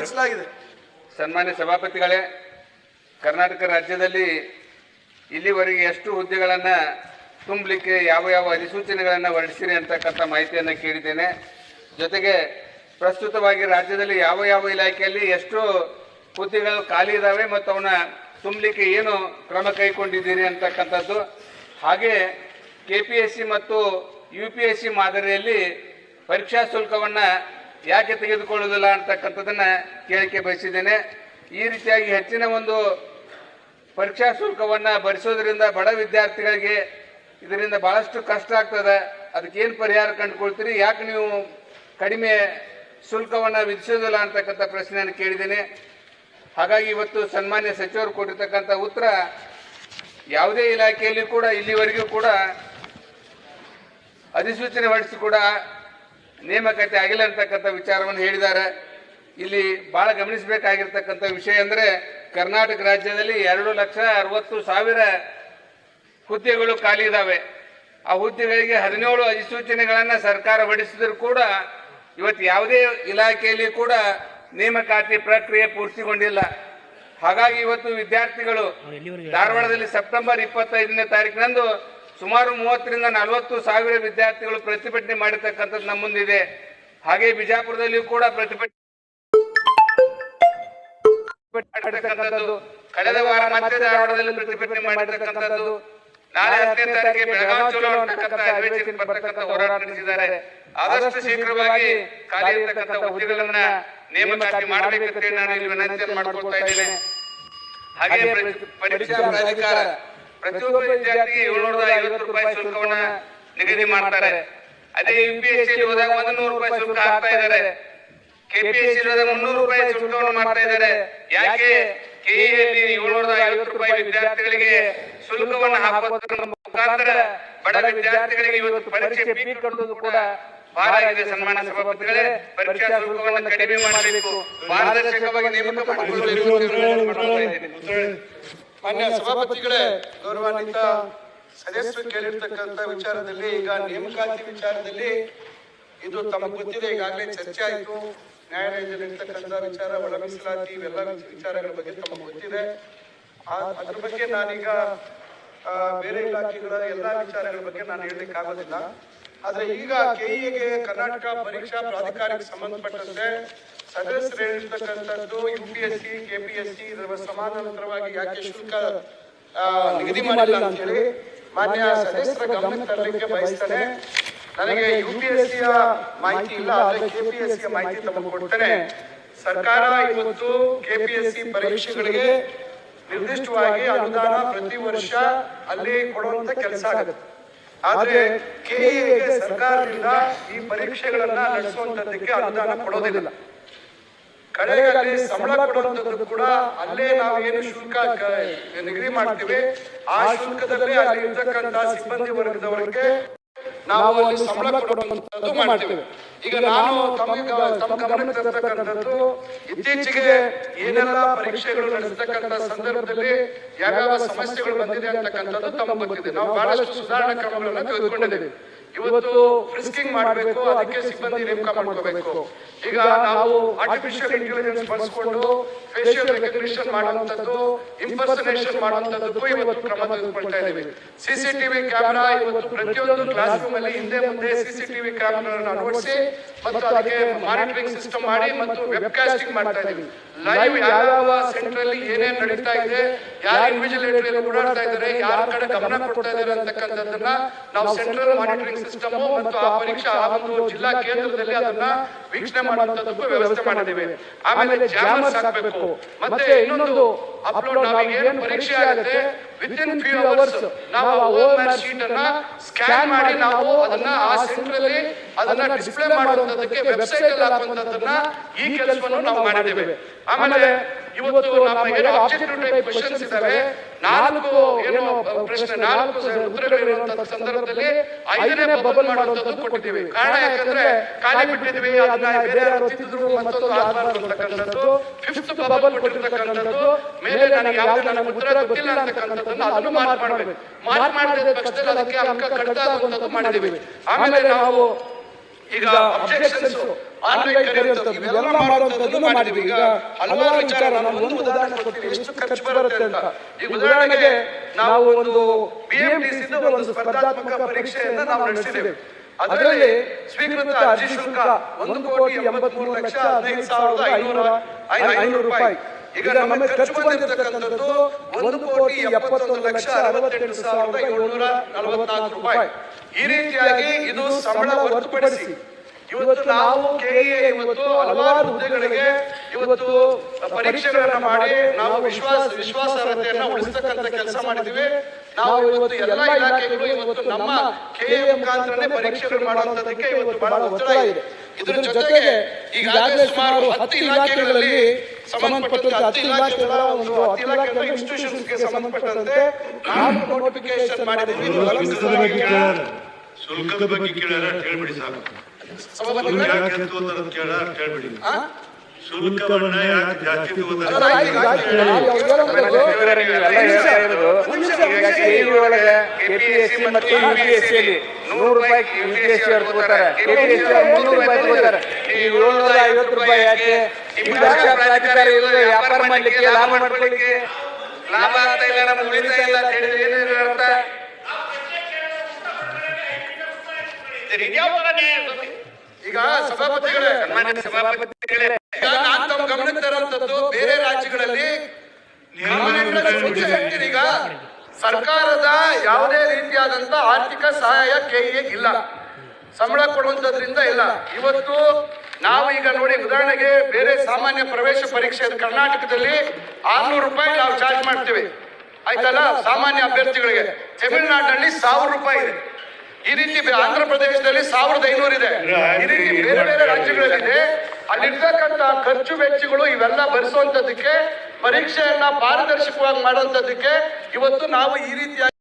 ಒದಗಿಸಲಾಗಿದೆ ಸನ್ಮಾನ್ಯ ಸಭಾಪತಿಗಳೇ, ಕರ್ನಾಟಕ ರಾಜ್ಯದಲ್ಲಿ ಇಲ್ಲಿವರೆಗೆ ಎಷ್ಟು ಹುದ್ದೆಗಳನ್ನು ತುಂಬಲಿಕ್ಕೆ ಯಾವ ಯಾವ ಅಧಿಸೂಚನೆಗಳನ್ನು ಹೊರಡಿಸಿರಿ ಅಂತಕ್ಕಂಥ ಮಾಹಿತಿಯನ್ನು ಕೇಳಿದ್ದೇನೆ. ಜೊತೆಗೆ ಪ್ರಸ್ತುತವಾಗಿ ರಾಜ್ಯದಲ್ಲಿ ಯಾವ ಯಾವ ಇಲಾಖೆಯಲ್ಲಿ ಎಷ್ಟು ಹುದ್ದೆಗಳು ಖಾಲಿ ಇದ್ದಾವೆ ಮತ್ತು ಅವನ್ನ ತುಂಬಲಿಕ್ಕೆ ಏನು ಕ್ರಮ ಕೈಗೊಂಡಿದ್ದೀರಿ ಅಂತಕ್ಕಂಥದ್ದು. ಹಾಗೆ ಕೆ ಪಿ ಎಸ್ ಸಿ ಮತ್ತು ಯು ಪಿ ಎಸ್ ಸಿ ಮಾದರಿಯಲ್ಲಿ ಪರೀಕ್ಷಾ ಶುಲ್ಕವನ್ನು ಯಾಕೆ ತೆಗೆದುಕೊಳ್ಳುವುದಿಲ್ಲ ಅಂತಕ್ಕಂಥದ್ದನ್ನು ಕೇಳಿಕೆ ಬಯಸಿದ್ದೇನೆ. ಈ ರೀತಿಯಾಗಿ ಹೆಚ್ಚಿನ ಒಂದು ಪರೀಕ್ಷಾ ಶುಲ್ಕವನ್ನು ಭರಿಸೋದ್ರಿಂದ ಬಡ ವಿದ್ಯಾರ್ಥಿಗಳಿಗೆ ಇದರಿಂದ ಭಾಳಷ್ಟು ಕಷ್ಟ ಆಗ್ತದೆ. ಅದಕ್ಕೇನು ಪರಿಹಾರ ಕಂಡುಕೊಳ್ತೀರಿ? ಯಾಕೆ ನೀವು ಕಡಿಮೆ ಶುಲ್ಕವನ್ನು ವಿಧಿಸೋದಿಲ್ಲ ಅಂತಕ್ಕಂಥ ಪ್ರಶ್ನೆಯನ್ನು ಕೇಳಿದ್ದೇನೆ. ಹಾಗಾಗಿ ಇವತ್ತು ಸನ್ಮಾನ್ಯ ಸಚಿವರು ಕೊಟ್ಟಿರ್ತಕ್ಕಂಥ ಉತ್ತರ ಯಾವುದೇ ಇಲಾಖೆಯಲ್ಲಿ ಕೂಡ, ಇಲ್ಲಿವರೆಗೂ ಕೂಡ ಅಧಿಸೂಚನೆ ಹೊರಡಿಸಿ ಕೂಡ ನೇಮಕಾತಿ ಆಗಿಲ್ಲ ಅಂತಕ್ಕಂಥ ವಿಚಾರವನ್ನು ಹೇಳಿದ್ದಾರೆ. ಇಲ್ಲಿ ಭಾಳ ಗಮನಿಸಬೇಕಾಗಿರ್ತಕ್ಕಂಥ ವಿಷಯ ಅಂದರೆ ಕರ್ನಾಟಕ ರಾಜ್ಯದಲ್ಲಿ ಎರಡು ಲಕ್ಷ ಅರವತ್ತು ಸಾವಿರ ಹುದ್ದೆಗಳು ಖಾಲಿ ಇದ್ದಾವೆ ಆ ಹುದ್ದೆಗಳಿಗೆ ಹದಿನೇಳು ಅಧಿಸೂಚನೆಗಳನ್ನು ಸರ್ಕಾರ ಹೊರಡಿಸಿದ್ರು ಕೂಡ ಇವತ್ತು ಯಾವುದೇ ಇಲಾಖೆಯಲ್ಲಿ ಕೂಡ ನೇಮಕಾತಿ ಪ್ರಕ್ರಿಯೆ ಪೂರ್ತಿಗೊಂಡಿಲ್ಲ. ಹಾಗಾಗಿ ಇವತ್ತು ವಿದ್ಯಾರ್ಥಿಗಳು ಧಾರವಾಡದಲ್ಲಿ ಸೆಪ್ಟೆಂಬರ್ ಇಪ್ಪತ್ತೈದನೇ ತಾರೀಕಿನಂದು ಸುಮಾರು ಮೂವತ್ತರಿಂದ ನಲವತ್ತು ಸಾವಿರ ವಿದ್ಯಾರ್ಥಿಗಳು ಪ್ರತಿಭಟನೆ ಮಾಡಿರ್ತಕ್ಕಂಥದ್ದು ನಮ್ಮ ಮುಂದಿದೆ ಹಾಗೆ ಬಿಜಾಪುರದಲ್ಲಿಯೂ ಕೂಡ ಪ್ರತಿಭಟನೆ ಕಳೆದ ವಾರ ಮತ್ತೆ ಧಾರವಾಡದಲ್ಲಿ ಪ್ರತಿಭಟನೆ ಮಾಡಿರ್ತಕ್ಕಂಥದ್ದು. ನಾಳೆ ಹತ್ತನೇ ತಾರೀಕಿಗೆ ಬೆಳಗಾವಿ ಚಲೋ ಅಂತಕ್ಕಂಥ ಅಧಿವೇಶನಕ್ಕೆ ಬರ್ತಕ್ಕಂಥ ಹೋರಾಟ ನಡೆಸಿದ್ದಾರೆ. ಆದಷ್ಟು ಶೀಘ್ರವಾಗಿ ಖಾಲಿ ಇರತಕ್ಕಂಥ ಹುದ್ದೆಗಳನ್ನ ನೇಮಕಾತಿ ಮಾಡಬೇಕಂತ ನಾನು ಇಲ್ಲಿ ವಿನಂತಿಯನ್ನು ಮಾಡ್ಕೊಳ್ತಾ ಇದ್ದೇನೆ. ಹಾಗೆ ಪ್ರ- ಪರೀಕ್ಷಾ ಪ್ರಾಧಿಕಾರ ಪ್ರತಿಯೊಬ್ಬ ವಿದ್ಯಾರ್ಥಿಗೆ ಏಳ್ನೂರ ಐವತ್ತು ರೂಪಾಯಿ ಶುಲ್ಕವನ್ನ ನಿಗದಿ ಮಾಡ್ತಾರೆ. ಅದೇ ಯು ಪಿ ಎಸ್ ಸಿ ಹೋದಾಗ ಒಂದು ನೂರು ರೂಪಾಯಿ ಶುಲ್ಕ ಹಾಕ್ತಾ ಇದ್ದಾರೆ. ಕೆಪಿಎಸ್ಸಿ ಹೋದಾಗ ಮುನ್ನೂರು ರೂಪಾಯಿ ಶುಲ್ಕವನ್ನು ಮಾಡ್ತಾ ಇದ್ದಾರೆ. ಯಾಕೆ? ಕೆಇಯಲ್ಲಿ ಏಳ್ನೂರ ಐವತ್ತು ರೂಪಾಯಿ ವಿದ್ಯಾರ್ಥಿಗಳಿಗೆ ಶುಲ್ಕವನ್ನು ಹಾಕುವುದರ ಮುಖಾಂತರ ಬಡ ವಿದ್ಯಾರ್ಥಿಗಳಿಗೆ ಇವತ್ತು ಪರೀಕ್ಷೆ ಫೀಸ್ ಕಟ್ಟೋದು ಕೂಡ ಬಹಳ ಇದೆ ಸನ್ಮಾನ್ಯ ಸಭಾಪತಿಗಳೇ. ಪರೀಕ್ಷಾ ಶುಲ್ಕವನ್ನು ಕಡಿಮೆ ಮಾಡಬೇಕು. ಪಾರದರ್ಶಕವಾಗಿ ನೇಮಕ ಮಾಡಿಕೊಳ್ಳಬೇಕು ಮಾನ್ಯ ಸಭಾಪತಿಗಳೇ ಗೌರವಾನ್ವಿತ ಸದಸ್ಯರು ಕೇಳಿರ್ತಕ್ಕಂಥ ವಿಚಾರದಲ್ಲಿ ಈಗ ನೇಮಕಾತಿ ವಿಚಾರದಲ್ಲಿ ಇದು ತಮಗೆ ಗೊತ್ತಿದೆ ಈಗಾಗಲೇ ಚರ್ಚೆ ಆಯಿತು ನ್ಯಾಯಾಲಯದಲ್ಲಿ ಇರ್ತಕ್ಕಂಥ ವಿಚಾರ ಒಳ ಮೀಸಲಾತಿ ಇವೆಲ್ಲ ವಿಚಾರಗಳ ಬಗ್ಗೆ ತಮಗೆ ಗೊತ್ತಿದೆ. ಅದ್ರ ಬಗ್ಗೆ ನಾನೀಗ ಬೇರೆ ಇಲಾಖೆಗಳ ಎಲ್ಲಾ ವಿಚಾರಗಳ ಬಗ್ಗೆ ನಾನು ಹೇಳಲಿಕ್ಕೆ ಆಗೋದಿಲ್ಲ ಆದ್ರೆ ಈಗ ಕೆಇಗೆ ಕರ್ನಾಟಕ ಪರೀಕ್ಷಾ ಪ್ರಾಧಿಕಾರಕ್ಕೆ ಸಂಬಂಧಪಟ್ಟಂತೆ ಸದಸ್ಯರು ಹೇಳಿರ್ತಕ್ಕಂಥದ್ದು U P S C K P S C ಇದರ ಸಮಾನಾಂತರವಾಗಿ ಯಾಕೆ ಶುಲ್ಕ ನಿಗದಿ ಮಾಡಿಲ್ಲ ಅಂತ ಹೇಳಿ ಮಾನ್ಯ ಸದಸ್ಯರ ಗಮನಕ್ಕೆ ತರಲಿಕ್ಕೆ ಬಯಸ್ತೇನೆ. ನನಗೆ ಯು ಪಿ ಎಸ್ ಸಿಯ ಮಾಹಿತಿ ಇಲ್ಲ ಆದ್ರೆ ಕೆ ಪಿ ಎಸ್ ಸಿಯ ಮಾಹಿತಿ ತಮಗೆ ಕೊಡ್ತೇನೆ. ಸರ್ಕಾರ ಇವತ್ತು ಕೆ ಪಿ ಎಸ್ ಸಿ ಪರೀಕ್ಷೆಗಳಿಗೆ ನಿರ್ದಿಷ್ಟವಾಗಿ ಅನುದಾನ ಪ್ರತಿ ವರ್ಷ ಅಲ್ಲಿ ಕೊಡುವಂತ ಕೆಲಸ ಆಗುತ್ತೆ. ಆದ್ರೆ ಕೆಎಗೆ ಸರ್ಕಾರದಿಂದ ಈ ಪರೀಕ್ಷೆಗಳನ್ನ ನಡೆಸುವಂತದ್ದಕ್ಕೆ ಅನುದಾನ ಕೊಡೋದಿಲ್ಲ. ಕಡೆಗೆ ಅಲ್ಲಿ ಸಂಬಳ ಕೊಡುವಂತದ್ದು ಕೂಡ ಅಲ್ಲೇ ನಾವು ಏನು ಶುಲ್ಕ ನಿಗದಿ ಮಾಡ್ತೀವಿ. ಆ ಶುಲ್ಕದಲ್ಲೇ ಅಲ್ಲಿ ಇರ್ತಕ್ಕಂತಹ ಸಿಬ್ಬಂದಿ ವರ್ಗದವರಿಗೆ ನಾವು ಅಲ್ಲಿ ಸಂಬಳ ಕೊಡುವಂತದ್ದು ಮಾಡ್ತೀವಿ. ಈಗ ನಾನು ತಮಗೆ ತಮ್ಮ ಗಮನಕ್ಕೆ ತರ್ತಕ್ಕಂಥದ್ದು ಇತ್ತೀಚೆಗೆ ಏನೆಲ್ಲ ಪರೀಕ್ಷೆಗಳು ನಡೆಸತಕ್ಕಂಥ ಸಂದರ್ಭದಲ್ಲಿ ಯಾವ್ಯಾವ ಸಮಸ್ಯೆಗಳು ಬಂದಿದೆ ಅಂತಕ್ಕಂಥದ್ದು ತಮ್ಮ ಗೊತ್ತಿದೆ ನಾವು ಬಹಳಷ್ಟು ಸುಧಾರಣಾ ಕ್ರಮಗಳನ್ನು ತೆಗೆದುಕೊಂಡಿದ್ದೀವಿ. ಇವತ್ತು ಫ್ರಿಸ್ಕಿಂಗ್ ಮಾಡಬೇಕು ಅದಕ್ಕೆ ಸಿಬ್ಬಂದಿ ನೇಮಕ ಮಾಡ್ಕೋಬೇಕು. ಈಗ ನಾವು ಆರ್ಟಿಫಿಷಿಯಲ್ ಇಂಟೆಲಿಜೆನ್ಸ್ ಬಳಸ್ಕೊಂಡು ಫೇಶಿಯಲ್ ರೆಕಗ್ನಿಷನ್ ಮಾಡುವಂತದ್ದು ಇಂಪರ್ಸನೇಷನ್ ಮಾಡುವಂತದ್ದಕ್ಕೂ ಇವತ್ತು ಕ್ರಮ ತೆಗೆದುಕೊಳ್ತಾ ಇದ್ದೀವಿ. ಸಿಸಿಟಿವಿ ಕ್ಯಾಮೆರಾ ಇವತ್ತು ಪ್ರತಿಯೊಂದು ಕ್ಲಾಸ್ ರೂಮ್ ಅಲ್ಲಿ ಹಿಂದೆ ಮುಂದೆ ಸಿಸಿಟಿವಿ ಕ್ಯಾಮೆರಾ ಅಳವಡಿಸಿ ಮತ್ತು ಅದಕ್ಕೆ ಮಾನಿಟರಿಂಗ್ ಸಿಸ್ಟಮ್ ಮಾಡಿ ಮತ್ತು ವೆಬ್ಕಾಸ್ಟಿಂಗ್ ಮಾಡ್ತಾ ಇದ್ದೀವಿ. ಲೈವ್ ಯಾವ ಸೆಂಟರ್ ಅಲ್ಲಿ ಏನೇನ್ ನಡೀತಾ ಇದೆ ಯಾರು ಇನ್ವಿಜಿಲೇಟರ್ ಓಡಾಡ್ತಾ ಇದ್ದಾರೆ ಯಾರ ಕಡೆ ಗಮನ ಕೊಡ್ತಾ ಇದ್ದಾರೆ ಅಂತಕ್ಕಂಥದ್ದನ್ನ ನಾವು ಸೆಂಟ್ರಲ್ ಮಾನಿಟರಿಂಗ್ ಸಿಸ್ಟಮ್ ಮತ್ತು ಆ ಪರೀಕ್ಷಾ ಆ ಒಂದು ಜಿಲ್ಲಾ ಕೇಂದ್ರದಲ್ಲಿ ಅದನ್ನ ವೀಕ್ಷಣೆ ಮಾಡುವಂತದ್ದಕ್ಕೂ ವ್ಯವಸ್ಥೆ ಮಾಡಿದ್ದೇವೆ. ಆಮೇಲೆ ಜಾಮರ್ಸ್ ಹಾಕಬೇಕು. ಮತ್ತೆ ಇನ್ನೊಂದು ಅಪ್ಲೋಡ್ ನಾವು ಏನು ಪರೀಕ್ಷೆ ಆಗುತ್ತೆ? ವಿತ್ ಇನ್ ಫ್ಯೂ ಅವರ್ಸ್ ನಾವು ಓಎಂಆರ್ ಶೀಟ್ ಅನ್ನ ಸ್ಕ್ಯಾನ್ ಮಾಡಿ ನಾವು ಅದನ್ನ ಆ ಸೆಂಟರ್ ಅಲ್ಲಿ ಅದನ್ನ ಡಿಸ್ಪ್ಲೇ ಮಾಡುವಂತದಕ್ಕೆ ವೆಬ್ಸೈಟ್ ಅಲ್ಲಿ ಹಾಕುವಂತದನ್ನ ಈ ಕೆಲಸವನ್ನು ನಾವು ಮಾಡಿದ್ದೇವೆ. ಆಮೇಲೆ ಇವತ್ತು ನಮ್ಮ ಏನು ಆಬ್ಜೆಕ್ಟಿವ್ ಟೈಪ್ ಕ್ವಶನ್ಸ್ ಇದ್ದಾವೆ. ನಾಲ್ಕು ಏನು ಪ್ರಶ್ನೆ ನಾಲ್ಕು ಸಂದರ್ಭದಲ್ಲಿ ಐದನೇ ಬಬಲ್ ಮಾಡುವಂತದ್ದು ಕೊಟ್ಟಿದ್ದೀವಿ. ಕಾರಣ ಯಾಕಂದ್ರೆ ಖಾಲಿ ಬಿಟ್ಟಿದ್ವಿ ಅದನ್ನ ಬೇರೆ ಯಾರು ತಿದ್ದಿದ್ರು ಮತ್ತೊಂದು ಆಗಬಾರ್ದು ಅಂತಕ್ಕಂಥದ್ದು ಫಿಫ್ತ್ ಬಬಲ್ ಕೊಟ್ಟಿರ್ತಕ್ಕಂಥದ್ದು ಮೇಲೆ ನನಗೆ ಯಾವ್ದು ನನಗೆ ಉತ್ತರ ಗೊತ್ತಿಲ್ಲ ಅಂತಕ್ಕಂಥದ್ದನ್ನ ಅದನ್ನು ಮಾರ್ಕ್ ಮಾಡಬೇಕು. ಮಾರ್ಕ್ ಮಾಡಿದ ಪಕ್ಷದಲ್ಲಿ ಅದಕ್ಕೆ ಅಂಕ ಕಡಿತ ಆಗುವಂಥದ್ದು ಮಾಡಿದ್ದೀವಿ. ಆಮೇಲೆ ನಾವು ಈಗ ಅಬ್ಜೆಕ್ಷನ್ಸ್ ಆನ್ಲೈನ್ ಕರೆಯುವಂಥದ್ದು ಇವೆಲ್ಲ ಮಾಡುವಂಥದ್ದನ್ನು ಮಾಡಿದ್ವಿ ಈಗ ಹಲವಾರು ವಿಚಾರ ನಾನು ಒಂದು ಉದಾಹರಣೆ ಕೊಡ್ತೀನಿ. ಎಷ್ಟು ಖರ್ಚು ಬರುತ್ತೆ ಅಂತ. ಈಗ ಉದಾಹರಣೆಗೆ ನಾವು ಒಂದು ಬಿಎಂಟಿಸಿ ಒಂದು ಸ್ಪರ್ಧಾತ್ಮಕ ಪರೀಕ್ಷೆಯನ್ನು ನಾವು ನಡೆಸಿದ್ದೇವೆ. ಅದರಲ್ಲಿ ಸ್ವೀಕೃತ ಅರ್ಜಿ ಶುಲ್ಕ ಒಂದು ಕೋಟಿ ಎಂಬತ್ಮೂರು ಲಕ್ಷ ಹದಿನೈದು ಸಾವಿರದ ಐನೂರ ಐನೂರು ರೂಪಾಯಿ. ಈಗ ನಮಗೆ ಖರ್ಚು ಬಂದಿರತಕ್ಕಂಥದ್ದು ಒಂದು ಕೋಟಿ ಎಪ್ಪತ್ತೊಂದು ಲಕ್ಷ ಅರವತ್ತೆಂಟು ಸಾವಿರದ ಏಳ್ನೂರ ನಲವತ್ನಾಲ್ಕು ರೂಪಾಯಿ. ಈ ರೀತಿಯಾಗಿ ಇದು ಸಂಬಳ ಹೊರತುಪಡಿಸಿ. ಇವತ್ತು ನಾವು ಕೆಎ ಇವತ್ತು ಹಲವಾರು ಹುದ್ದೆಗಳಿಗೆ ಇವತ್ತು ಪರೀಕ್ಷೆಗಳನ್ನ ಮಾಡಿ ನಾವು ವಿಶ್ವಾಸ ವಿಶ್ವಾಸಾರ್ಹತೆಯನ್ನ ಉಳಿಸ್ತಕ್ಕಂಥ ಕೆಲಸ ಮಾಡಿದ್ದೀವಿ ನಾವು ಇವತ್ತು ಎಲ್ಲ ಇಲಾಖೆಗಳು ಇವತ್ತು ನಮ್ಮ ಕೆಎ ಮುಖಾಂತರನೇ ಪರೀಕ್ಷೆಗಳು ಮಾಡುವಂತದಕ್ಕೆ ಇವತ್ತು ಬಹಳ ಒತ್ತಡ ಇದೆ. ಇದರ ಜೊತೆಗೆ ಈಗಾಗಲೇ ಸುಮಾರು ಹತ್ತು ಇಲಾಖೆಗಳಲ್ಲಿ ಸಂಬಂಧಪಟ್ಟಂತೆ ಹತ್ತು ಇಲಾಖೆಗಳ ಒಂದು ಹತ್ತು ಇಲಾಖೆಗಳ ಇನ್ಸ್ಟಿಟ್ಯೂಷನ್ಸ್ಗೆ ಸಂಬಂಧಪಟ್ಟಂತೆ ನಾಲ್ಕು ನೋಟಿಫಿಕೇಶನ್ ಮಾಡಿದ್ವಿ. ಶುಲ್ಕದ ಬಗ್ಗೆ ಕೇಳಾರ ಕೇಳ್ಬಿಡಿ ಸಾಕು ಕೇಳ್ಯಾರ ಕೇಳ್ಬಿಡಿ. ಶುಲ್ಕವನ್ನ ಯಾಕೆ ಜಾಸ್ತಿ ಕೆಪಿಎಸ್ಸಿ ಮತ್ತು ಯುಪಿಎಸ್ಸಿ ಅಲ್ಲಿ ನೂರು ರೂಪಾಯಿ ಯುಪಿಎಸ್ಸಿ ಅವ್ರು ತಗೋತಾರೆ ಕೆಪಿಎಸ್ಸಿ ಅವ್ರು ಮುನ್ನೂರು ರೂಪಾಯಿ ತಗೋತಾರೆ ಈ ಏಳ್ನೂರ ಐವತ್ತು ರೂಪಾಯಿ ಯಾಕೆ ಈ ಪರೀಕ್ಷಾ ಪ್ರಾಧಿಕಾರ ವ್ಯಾಪಾರ ಮಾಡ್ಲಿಕ್ಕೆ ಲಾಭ ಮಾಡ್ಕೊಳ್ಳಿಕ್ಕೆ ಲಾಭ ಆಗ್ತಾ ಇಲ್ಲ ನಮ್ಗೆ ಉಳಿತಾ ಇಲ್ಲ ಅಂತ ಹೇಳಿದ್ರೆ ಏನೇನು ಅರ್ಥ ಈಗ ಸಭಾಪತಿಗಳೇ ಸಭಾಪತಿಗಳೇ ಈಗ ನಾನ್ ತಮ್ಮ ಗಮನಕ್ಕೆ ತರುವಂತದ್ದು ಬೇರೆ ರಾಜ್ಯಗಳಲ್ಲಿ ಗಮನಕ್ಕೆ ಮುಂಚೆ ಹೇಳ್ತೀನಿ ಈಗ ಸರ್ಕಾರದ ಯಾವುದೇ ರೀತಿಯಾದಂತ ಆರ್ಥಿಕ ಸಹಾಯ ಕೆಇಎ ಇಲ್ಲ. ಸಂಬಳ ಕೊಡುವಂಥದ್ರಿಂದ ಇಲ್ಲ. ಇವತ್ತು ನಾವು ಈಗ ನೋಡಿ ಉದಾಹರಣೆಗೆ ಬೇರೆ ಸಾಮಾನ್ಯ ಪ್ರವೇಶ ಪರೀಕ್ಷೆ ಕರ್ನಾಟಕದಲ್ಲಿ ಆರ್ನೂರು ರೂಪಾಯಿ ನಾವು ಚಾರ್ಜ್ ಮಾಡ್ತೀವಿ. ಆಯ್ತಲ್ಲ? ಸಾಮಾನ್ಯ ಅಭ್ಯರ್ಥಿಗಳಿಗೆ. ತಮಿಳುನಾಡಿನಲ್ಲಿ ಸಾವಿರ ರೂಪಾಯಿ ಇದೆ. ಈ ರೀತಿ ಆಂಧ್ರ ಪ್ರದೇಶದಲ್ಲಿ ಸಾವಿರದ ಐನೂರು ಇದೆ. ಈ ರೀತಿ ಬೇರೆ ಬೇರೆ ರಾಜ್ಯಗಳಲ್ಲಿದೆ. ಅಲ್ಲಿರ್ತಕ್ಕಂಥ ಖರ್ಚು ವೆಚ್ಚಗಳು ಇವೆಲ್ಲ ಭರಿಸುವಂತದಕ್ಕೆ ಪರೀಕ್ಷೆಯನ್ನ ಪಾರದರ್ಶಕವಾಗಿ ಮಾಡುವಂಥದ್ದಕ್ಕೆ ಇವತ್ತು ನಾವು ಈ ರೀತಿಯಾಗಿ